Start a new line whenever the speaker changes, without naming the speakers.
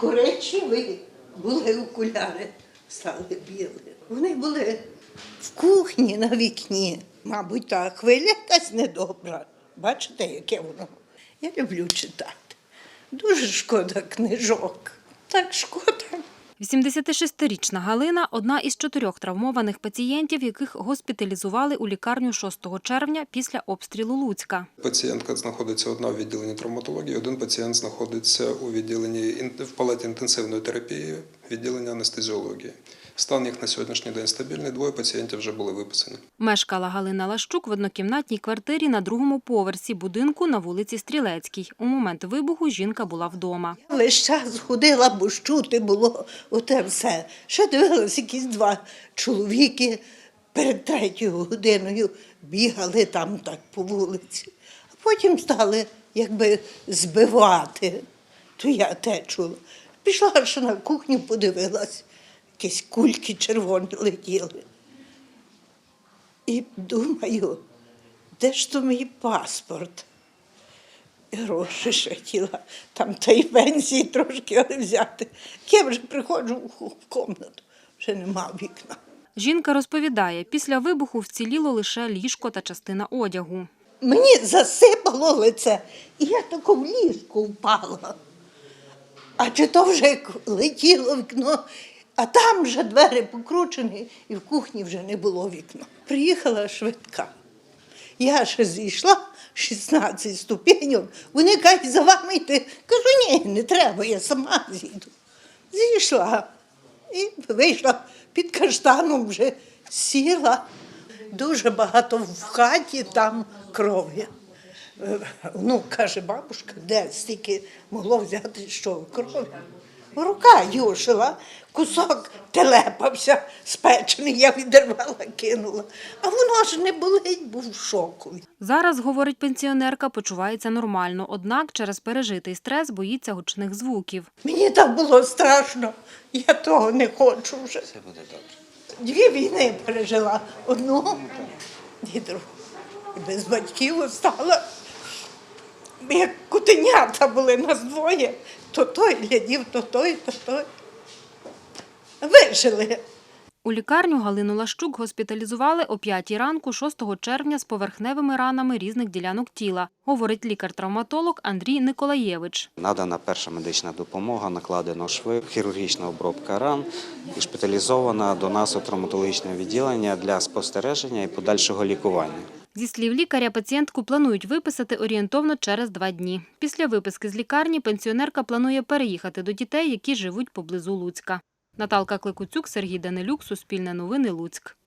коричневі були окуляри, стали білі. Вони були в кухні на вікні. Мабуть, та хвиля якась недобра. Бачите, яке воно? Я люблю читати. Дуже шкода книжок. Так шкода.
86-річна Галина – одна із чотирьох травмованих пацієнтів, яких госпіталізували у лікарню 6 червня після обстрілу Луцька.
Пацієнтка знаходиться одна в відділенні травматології, один пацієнт знаходиться у відділенні в палаті інтенсивної терапії, відділення анестезіології. Стан їх на сьогоднішній день стабільний. Двоє пацієнтів вже були виписані.
Мешкала Галина Лащук в однокімнатній квартирі на другому поверсі будинку на вулиці Стрілецькій. У момент вибуху жінка була вдома.
Весь час ходила, бо ж чути було оте все. Ще дивилась, якісь два чоловіки перед третьою годиною бігали там так по вулиці. А потім стали якби збивати. То я те чула. Пішла ще на кухню, подивилась, якісь кульки червоні летіли. І думаю, де ж то мій паспорт? гроші ще хотіла там та й пенсії трошки але взяти. Я вже приходжу в кімнату, вже нема вікна.
Жінка розповідає, після вибуху вціліло лише ліжко та частина одягу.
Мені засипало лице, і я тако в ліжко впала. А чи то вже летіло вікно, а там вже двері покручені, і в кухні вже не було вікна. Приїхала швидка. Я ще зійшла 16 ступеньок. Вони кажуть, за вами йти. Кажу, ні, не треба, я сама зійду. Зійшла і вийшла під каштаном, вже сіла. Дуже багато в хаті там крові. Е, Ну, каже бабушка, де стільки могло взяти що крові. Рука юшила, кусок телепався спечений, я відірвала, кинула. А воно ж не болить, був в шоку.
Зараз, говорить пенсіонерка, почувається нормально, однак через пережитий стрес боїться гучних звуків.
Мені так було страшно, я того не хочу вже.
Все буде добре.
Дві війни пережила. Одну і другу. І без батьків остала. Як кутенята були нас двоє, то той глядів, то той, то той. Вижили.
У лікарню Галину Лащук госпіталізували о 5 ранку 6 червня з поверхневими ранами різних ділянок тіла, говорить лікар-травматолог Андрій Николаєвич.
Надана перша медична допомога, накладено шви, хірургічна обробка ран і шпиталізована до нас у травматологічне відділення для спостереження і подальшого лікування.
Зі слів лікаря, пацієнтку планують виписати орієнтовно через два дні. Після виписки з лікарні пенсіонерка планує переїхати до дітей, які живуть поблизу Луцька. Наталка Кликуцюк, Сергій Данилюк, Суспільне новини, Луцьк.